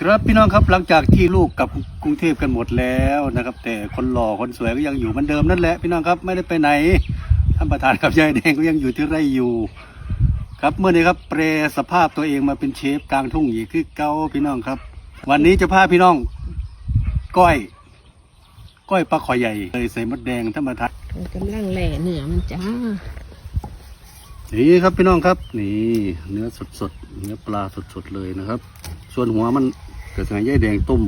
ครับพี่น้องครับหลังจากที่ลูกกลับกรุงเทพกันหมดแล้วนะครับ แต่คนหล่อคนสวยก็ยังอยู่เหมือนเดิมนั่นแหละพี่น้องครับไม่ได้ไปไหนท่านประธานกับยายแดงก็ยังอยู่ที่ไร่อยู่ ครับเมื่อนี้ครับแปรสภาพตัวเองมาเป็นเชฟกลางทุ่งอีกคือเก้าพี่น้องครับ วันนี้จะพาพี่น้อง ก้อย ก้อยปลาขอใหญ่เลยใส่มดแดงท่านประธานมันกำลังแหล่เนื้อมันจ้านี่ครับพี่น้องครับ นี่ เนื้อสดสดๆเนื้อปลาสดสดๆเลยนะครับ ส่วนหัวมัน เกิดจากยายแดงต้ม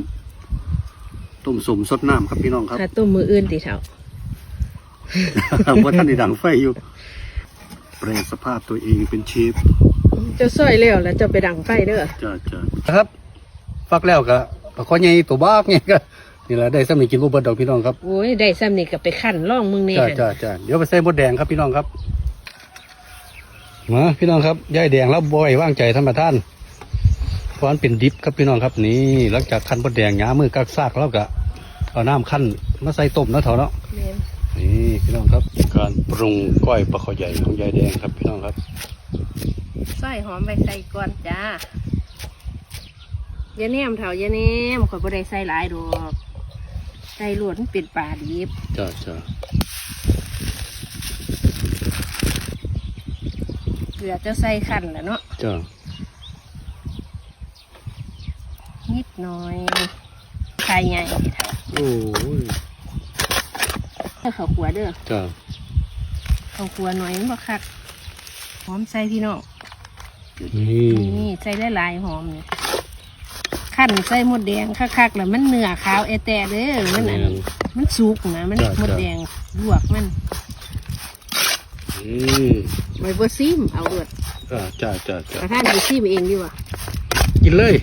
ต้มสมสดน้ำครับพี่น้องครับถ้าต้มมืออื่นติเถาว่าท่านในดังไฟอยู่ แปลสภาพตัวเองเป็นเชฟเจะซอยแล้วแล้วเจะไปดังไฟเด้อจ้าจ้าครับฟักแล้วก็ปลาข้อใหญ่ตัวบ้ากเนี่ยก็นี่แหละได้สำนึกกินกูเบิดดอกพี่น้องครับโอ้ยได้ซ้ำนี่ก็ไปขั้นล่องมึงเนี่ยจ้าจ้าจ้าเดี๋ยวไปใส่มดแดงครับพี่น้องครับมาพี่น้องครับยายแดงแล้วบอยว่างใจท่านประธาน เพราะมันเป็นดิบครับพี่น้องครับนี่หลังจากคั้นมดแดงหยามือกักซากแล้วก็เอาน้ำขั้นมาใส่ต้มนะเถอะเนาะแม่นนี่พี่น้องครับ การปรุงก้อยปลาขอใหญ่ของยายแดงครับพี่น้องครับซอยหอมไปใส่ก่อนจ้าอย่าแนมเถาอย่าแนมข่อยบ่ได้ใส่หลายดอกใส่หลวดมันเป็นปลาดิบจ้าจ้าเกลือเจะใส่ขั้นแหล้วเนาะจ้า นิดหน่อยไข่ใหญ่เถาโอ้ยถ้าเขาขัวเด้อจ้าเขาขัวหน่อยมันบ่คักหอมใส่พี่น้องนี่นี่ใส่ได้หลายๆหอมนี่ขั้นใส่หมดแดงคักๆแล้วมันเนื้อขาวเอแต่เด้อมันอันมันสุกนะมันหมดแดงลวกมันนี่ไว้บ่ซิมเอาเดือดจ้าจ้าจ้าจ้าประทานไปซิมเองดีกว่ากินเลย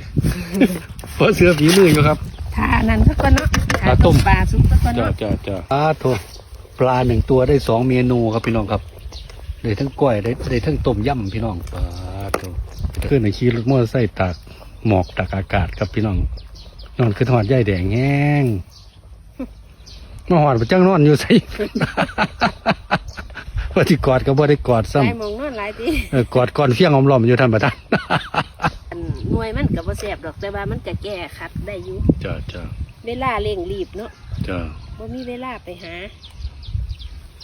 เพราะเสือฝีมืออยู่ครับทานั้นสักก่อนเนาะทาทาต้ต้มมปลาสุกสักก่อนจ้าเนาะจ้าจ้าปลาโถปลาหนึ่งตัวได้สองเมนูครับพี่น้องครับได้ทั้งก้อยได้ได้ทั้งต้มยำพี่น้องปลาโถขึ้นในขี่รถมอเตอร์ไซค์ตากหมอกตากอากาศครับพี่น้อง นอนคือทอดใยแดงแห้งมาหอดไปจังนอนอยู่ใส่ ว่าที่กอดก็บ่ได้กอดซ้หลายหมองนอนหลายทีำเออกอดก่อนเฟี้ยงอมล้อมอยู่ท่านประธาน อันหน่วยมันก็บ่แซ่บดอกแต่ว่ามันก็แก้คัดได้อยู่จ้าจ้าเวลาเร่งรีบเนาะจ้าบ่มีเวลาไปหา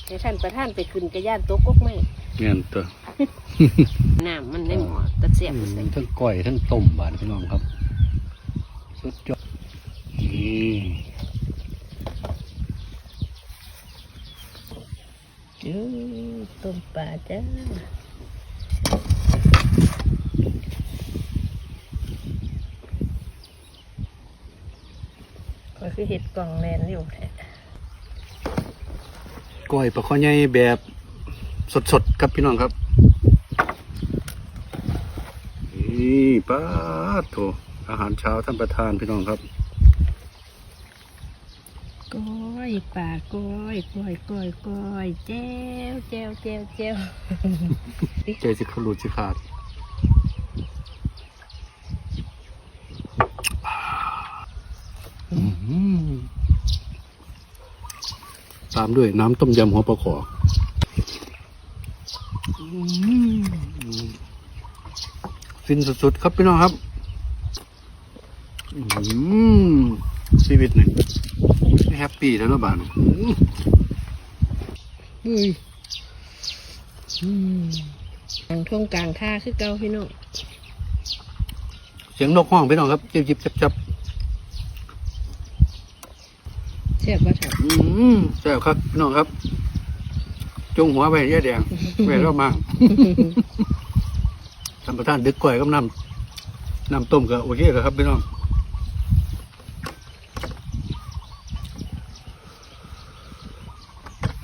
ให้ท่านประท่านไปขึ้นกระย่านโต๊ะกกไม่เงี้ยตัวน้ำมันในหม้อตะเสียบใส่ทั้งก้อยทั้งต้มบานพี่น้องครับ สุดยอดนี่จื้อต้มปลาจ้า คือเห็ดกล่องแลนอยู่แท้ก้อยปลาข้อใหญ่แบบสดๆครับพี่น้องครับนี่ป้าดโถอาหารเช้าท่านประธานพี่น้องครับก้อยปลาก้อยก้อยก้อยก้อยแจ้วแจ้วแจ้วแจ้วใจสิขลุดสิขาดอื้อหือตามด้วยน้ำต้มยำหัวปลาข้อฟินสุดๆครับพี่น้องครับชีวิตหนึ่งแฮปปี้แล้วนะบ้านอื้ออืมกลางท่วงกลางท่าคือเก่าพี่น้อง เสียงนกห้องพี่น้องครับจิบจิบจับจับ เสียบว่าถามอืมแซ่บครับพี่น้องครับ จงหัวไปแย่แดงไปรอบมาท่านประธานดึกก่อยกับน้ำน้ำต้มก็โอเคแล้วครับพี่น้อง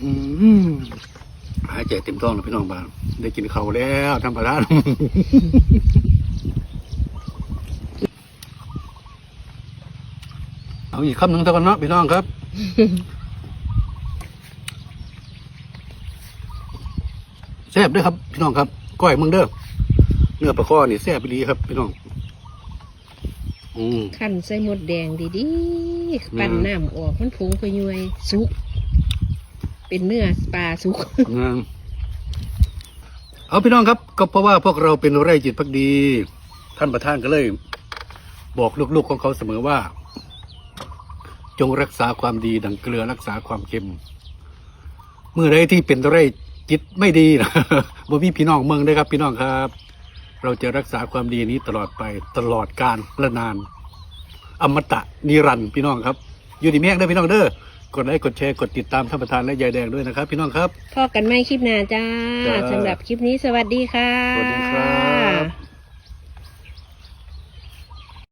อืมหายใจเต็มท้องแล้วพี่น้องบ้านได้กินข้าวแล้วท่านประธานเอาอีกคำหนึ่งเท่ากันเนาะพี่น้องครับ แซ่บเด้วยครับ พี่น้องครับก้อยเมืองเด้อเนื้อปลาข้อนี่แซ่บไปดีครับ พี่น้อง อืม ขั้นใส่หมดแดงดีๆ ปั่นอืมน้ำออกมันผงไปย่วยสุก เป็นเนื้อปลาสุก งามเอาพี่น้องครับ ก็เพราะว่าพวกเราเป็นไร่จิตพักดี ท่านประธานก็เลย บอกลูกๆของเขาเสมอว่า จงรักษาความดีดังเกลือรักษาความเค็ม เมื่อไรที่เป็นไรจิตไม่ดีนะบ่มีพี่น้องเมืองเด้อครับ พี่น้องครับ เราจะรักษาความดีนี้ตลอดไปตลอดกาลและนาน อมตะนิรันดร์พี่น้องครับ อยู่ดีแม่งเด้อพี่น้องเด้อกดไลค์กดแชร์กดติดตามท่านประธานและยายแดงด้วยนะครับ พี่น้องครับพอกันไม่คลิปหน้าจ้าจ้าสำหรับคลิปนี้สวัสดีค่ะสวัสดีครับ